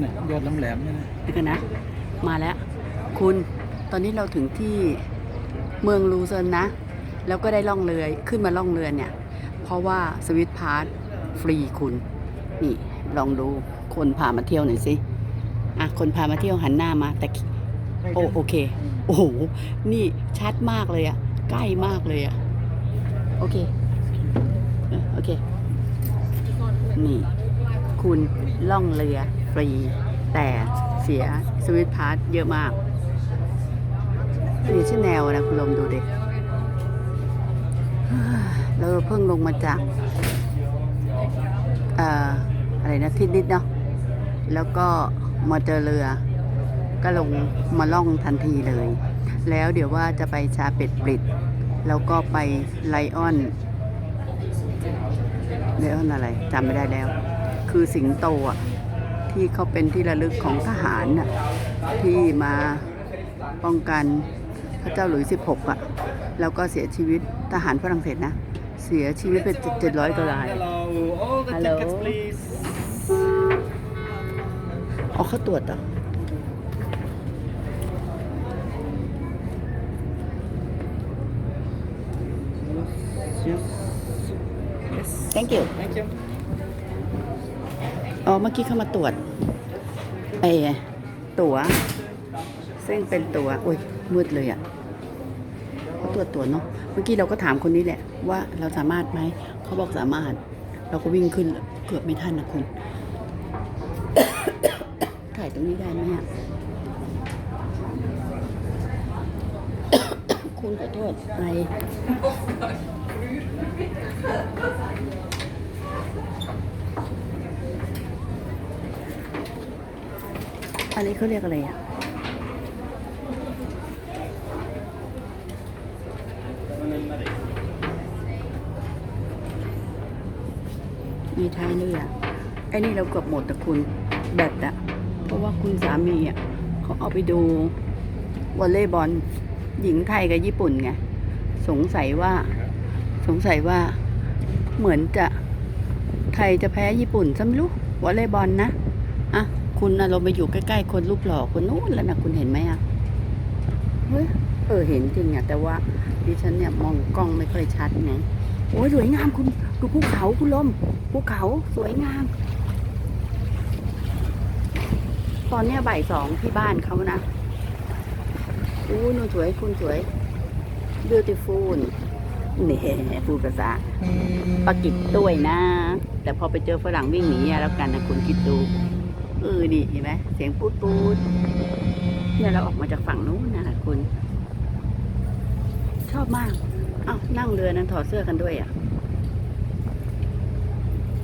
เนี่ยยอดแหลมๆเนี่ยนะเดี๋ยวกันนะ มาแล้ว คุณตอนนี้เราถึงที่เมืองลูเซิร์นนะ แล้วก็ได้ล่องเรือขึ้นมาล่องเรือเนี่ย เพราะว่าสวิตพาร์ทฟรีคุณ นี่ลองดูคนพามาเที่ยวหน่อยสิอะคนพามาเที่ยวหันหน้ามาแต่คิโอโอเค โอ้โห นี่ชัดมากเลยอะใกล้มากเลยอะโอเคเออโอเค นี่ คุณล่องเรือ ฟรี แต่เสียสวิตพาร์ทเยอะมากนี่ชื่อแนวนะคุณลมดูดิเราเพิ่งลงมาจากเอ่ออะไรนะทิศนิดเนาะแล้วก็มาเจอเรือ ก็ลงมาล่องทันทีเลย แล้วเดี๋ยวว่าจะไปชาเป็ดบริดแล้วก็ไปไลออนไลออนอะไรจำไม่ได้แล้ว คือสิงโตอะ ที่เขาเป็นที่ระลึกของทหารน่ะที่มาป้องกันพระเจ้าหลุยส์16อะแล้วก็เสียชีวิตทหารฝรั่งเศสนะ เสียชีวิตเป็น700กว่าราย Hello all the Hello. tickets please อ๋อเขาตรวจเหรอ yes yes thank you thank you อ๋อเมื่อกี้เขามาตรวจไอ้ตั๋วซึ่งเป็นตั๋วโอ้ยมืดเลยอะ่ะเขาตรวจตั๋วเนาะเมื่อกี้เราก็ถามคนนี้แหละ ว่าเราสามารถไหมเขาบอกสามารถ เราก็วิ่งขึ้นเกือบไม่ทันนะคุณถ่ายตรงนี้ได้ไหมอะคุณขอโทษไป อันนี้เขาเรียกอะไรอะมีท้ายเรือไอ้นี่เราเกือบหมดแต่คุณแบตอะเพราะว่าคุณสามีอะเขาเอาไปดูวอลเลย์บอลหญิงไทยกับญี่ปุ่นไง สงสัยว่า สงสัยว่าเหมือนจะไทยจะแพ้ญี่ปุ่นซ้ำรู้วอลเลย์บอลนะ คุณนะเราไปอยู่ใกล้ๆคนรูปหล่อคนนู้นแล้วนะคุณเห็นไหมอะเฮ้ยเออเห็นจริงอะแต่ว่าดิฉันเนี่ยมองกล้องไม่ค่อยชัดไงโอ้ยสวยงามคุณดูภูเขาคุณลมภูเขาสวยงาม ตอนเนี้ยบ่ายสองที่บ้านเขานะอู้หนูสวยคุณสวย beautiful นี่พูดภาษาปากิจด้วยนะ แต่พอไปเจอฝรั่งวิ่งหนีอะแล้วกันนะคุณคิดดู เออนี่เห็นไหมเสียงปูดปูดเนี่ยเราออกมาจากฝั่งนู้นนะคุณ ชอบมากอ้าวนั่งเรือนั้นถอดเสื้อกันด้วยอะ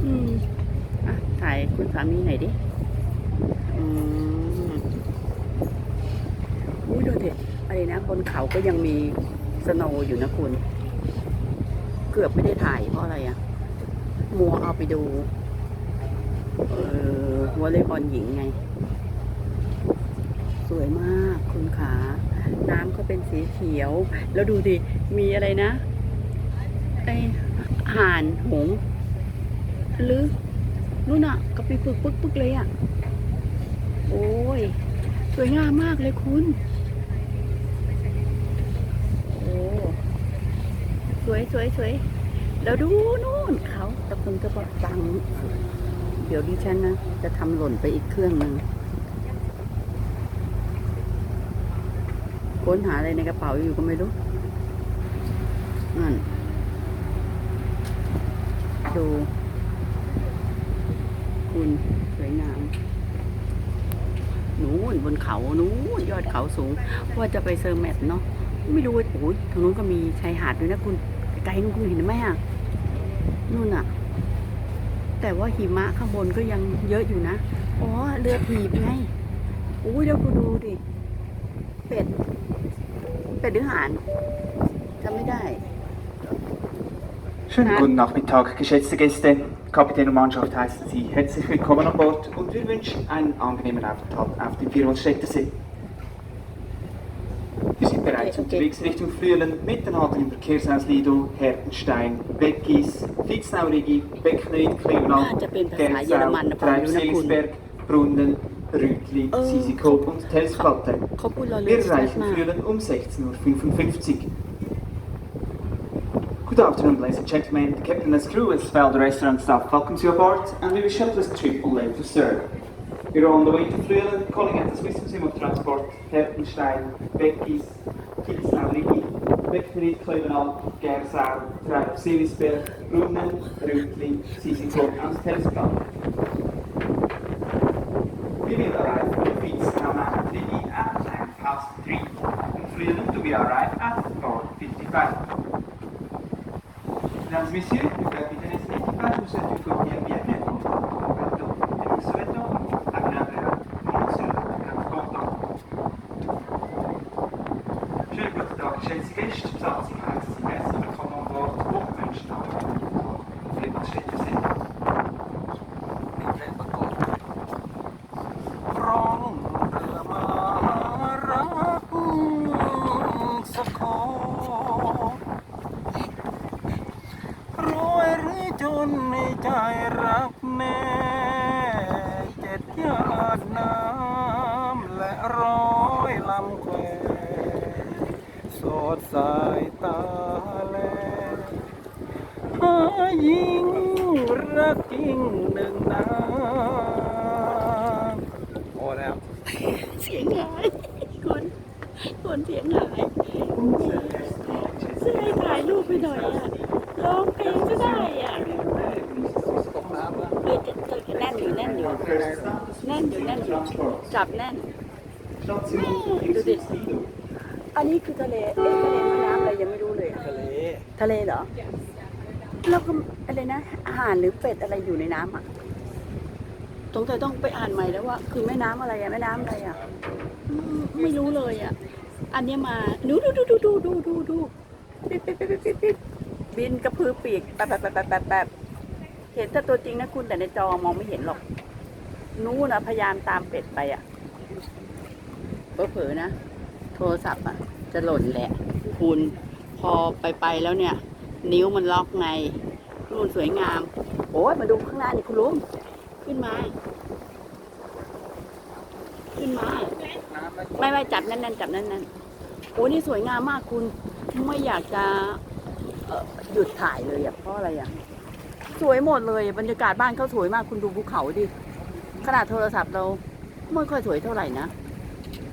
อืมอะถ่ายคุณสามีหน่อยดิ อืมอุ้ยดูดิอะไรนะบนเขาก็ยังมีสโนว์อยู่นะคุณ เกือบไม่ได้ถ่ายเพราะอะไรอะ มัวเอาไปดู วอลเลย์บอลหญิงไง สวยมากคุณขา น้ำก็เป็นสีเขียว แล้วดูดิ มีอะไรนะไอห่านหง หรือนู่นน่ะกระปีปึกปึ๊กปึกเลยอะโอ้ย สวยงามมากเลยคุณ โอ้สวยสวยสวยแล้วดูนู่นเขาตะพึงกระบอกตัง เดี๋ยวดิฉันนะ จะทำหล่นไปอีกเครื่องหนึ่งค้นหาอะไรในกระเป๋าอยู่ก็ไม่รู้นั่นดูคุณสวยงามนู้นบนเขานู้นยอดเขาสูงว่าจะไปเซอร์แมทเนาะไม่รู้ว่าโอ้ยทางนู้นก็มีชายหาดด้วยนะคุณไกลๆนู้นคุณเห็นไหมอะนู่นอะ แต่ว่าหิมะข้างบนก็ยังเยอะอยู่นะ อ๋อ เรือถีบไงโอ้ยเดี๋ยวคุณดูดิ เป็ด เป็ดหรือห่านจำไม่ได้ Schönen guten Nachmittag, geschätzte Gäste. Kapitän und Mannschaft heißen Sie herzlich willkommen an Bord und wir wünschen einen angenehmen Aufenthalt auf dem Vierwaldstätter See. bereits unterwegs Richtung Frühlen, Mittenhalter im Verkehrshaus Lido, Hertenstein, Beckis, Fitznaurigi, Becknöid, Kleveland, Gersau, Treibselisberg, Brunnen, Rütli, oh, Sisikop und Telsplatte. Wir erreichen Frühlen um 16.55 Uhr. Good afternoon, ladies and gentlemen. The captain and crew as well the restaurant staff welcome to your board and we wish you a trip all day to serve. We're on the way to Frühling, calling at the Swiss Museum of Transport, Hertenstein, Beckis, sareigi. Meicnid clwyfanol, ger sar, traed sirisbyr, rwmyn, rwtli, sisi cwm, ans telesgol. Giving arrived at the feet stammer, leaving at 10 past 3, and to be arrived at 4.55. Mesdames, steeds gisteren zat ik eigenlijk messen, dan kan man wel ook mensen houden. Vind dat steeds zin. Ik weet het ook. Yeah. สักขอรวยหรือจนในใจรักแน่เจ็ดยอดน้ำและร้อยลำแควสดสายตาแลหายิ่งรักจริงหนึ่งนาพอแล้ว เสียงหายคนคนเสียงหายช่วยถ่ายรูปไปหน่อยอะร้องเพลงก็ได้อะตกน้ำแล้วเออจะจะแน่นอยู่แน่นอยู่แน่นอยู่แน่นอยู่จับแน่น อันนี้คือทะเลเอ๊ะทะเลแม่น้ำอะไรยังไม่รู้เลยอะทะเลทะเลเหรอ แล้วก็อะไรนะอาหารหรือเป็ดอะไรอยู่ในน้ำอะสงสัยต้องไปอ่านใหม่แล้วว่า คือแม่น้ำอะไรอะแม่น้ำอะไรอะอืมไม่รู้เลยอะอันเนี้ยมาดูดูดูดูดูดูดูดูปิ๊บปิ๊บปิ๊บปิ๊บปิ๊บปิ๊บบินกระพือปีกแบบแบบแบบแบบแบบเห็นแต่ตัวจริงนะคุณแต่ในจอมองไม่เห็นหรอก นู้นนะพยายามตามเป็ดไปอะเผลอๆนะโทรศัพท์อะ จะหล่นแหละ คุณพอไปไปแล้วเนี่ย นิ้วมันล็อกไงนู่นสวยงาม โอ้ยมาดูข้างหน้านี่คุณลุงขึ้นมา ขึ้นมาน้ำมันไม่ไม่จับแน่นๆจับแน่นๆโอ้นี่สวยงามมากคุณไม่อยากจะเอ่อหยุดถ่ายเลยอะเพราะอะไรอะสวยหมดเลยบรรยากาศบ้านเขาสวยมากคุณดูภูเขาดิขนาดโทรศัพท์เราไม่ค่อยสวยเท่าไหร่นะ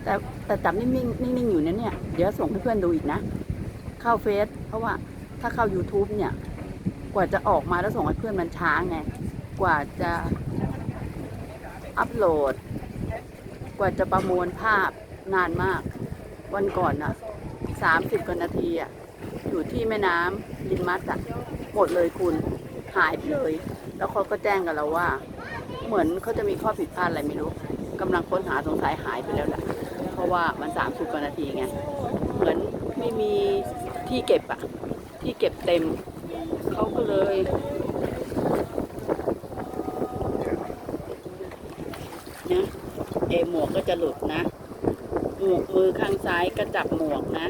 แต่แต่จับนิ่งๆนิ่งๆอยู่นะเนี่ย เดี๋ยวส่งให้เพื่อนดูอีกนะ เข้าเฟซเพราะว่าถ้าเข้า YouTube เนี่ย กว่าจะออกมาแล้วส่งให้เพื่อนมันช้าไง กว่าจะอัปโหลด กว่าจะประมวลภาพนานมาก วันก่อนน่ะสามสิบกว่านาทีอะอยู่ที่แม่น้ำลินมัสอะหมดเลยคุณหายไปเลย แล้วเขาก็แจ้งกับเราว่า เหมือนเขาจะมีข้อผิดพลาดอะไรไม่รู้กำลังค้นหาสงสัยหายไปแล้วแหละ เพราะว่ามันสามสิบกว่านาทีไง เหมือนไม่มีที่เก็บอะที่เก็บเต็ม เขาก็เลยนะเอหมวกก็จะหลุดนะหมวกมือข้างซ้ายก็จับหมวกนะ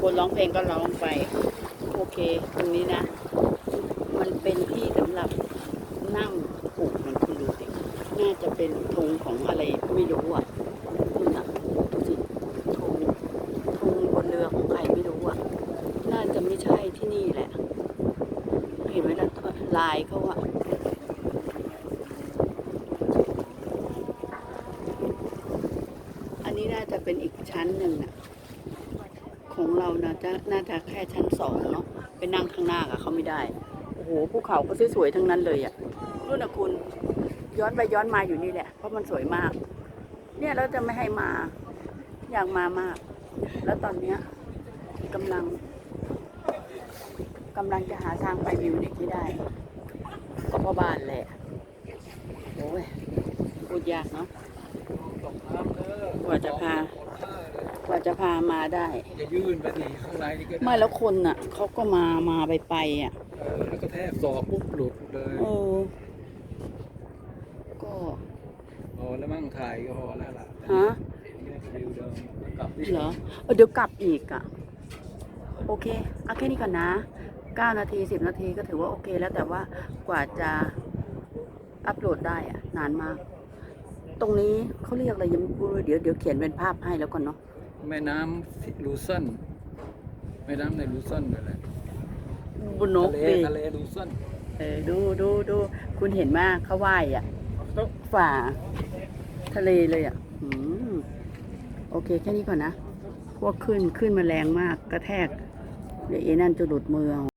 คนร้องเพลงก็ร้องไป โอเค ตรงนี้นะ มันเป็นที่สำหรับนั่งปลูกมันคุณดูสิน่าจะเป็นธงของอะไรไม่รู้อะคุณอะดูสิธงธงบนเรือของใครไม่รู้อะ น่าจะไม่ใช่ที่นี่แหละ เห็นไหมล่ะลายเขาอะอันนี้น่าจะเป็นอีก ชั้นหนึ่งอะของเรานะจะน่าจะแค่ชั้นสองเนาะไปนั่งข้างหน้ากับเขาไม่ได้โอ้โหภูเขาก็สวยๆทั้งนั้นเลยอะรุ่นะคุณย้อนไปย้อนมาอยู่นี่แหละ เพราะมันสวยมาก เนี่ยเราจะไม่ให้มาอยากมามาก แล้วตอนเนี้ยกำลังกำลังจะหาทางไปมิวเนิกให้ได้ ก็พราะบ้านแหละโอ้ยพูดยากเนาะกว่าจะพา จะพามาได้ จะยื่นไปดิข้างในนี่ก็ด้ไม่แล้วคนน่ะเขาก็มามาไปไปอะเออแล้วก็แทกศอกปุ๊บหลุดเลยเออก็พอแล้วมั่งถ่ายก็พอแล้วล่ะฮะวิวเดิมกลับที่เหรอเออเดี๋ยวกลับอีกอะ โอเคเอาแค่นี้ก่อนนะ 9 นาที 10 นาทีก็ถือว่าโอเคแล้วแต่ว่ากว่าจะอัปโหลดได้อะ นานมาก ตรงนี้เขาเรียกอะไรยังไม่รู้เดี๋ยวเดี๋ยวเขียนเป็นภาพให้แล้วก่อนเนาะ แม่น้ำลูซันแม่น้ำในลูซันนั่นแหละบุนนกทะเลดิทะเลลูซันเออดูดูดูคุณเห็นมากเขาว่ายอะฝ่า ทะเลเลยอะอืมโอเค แค่นี้ก่อนนะ พวกขึ้นขึ้นมาแรงมากกระแทกเดี๋ยวเอนั่นจะหลุดมือเอา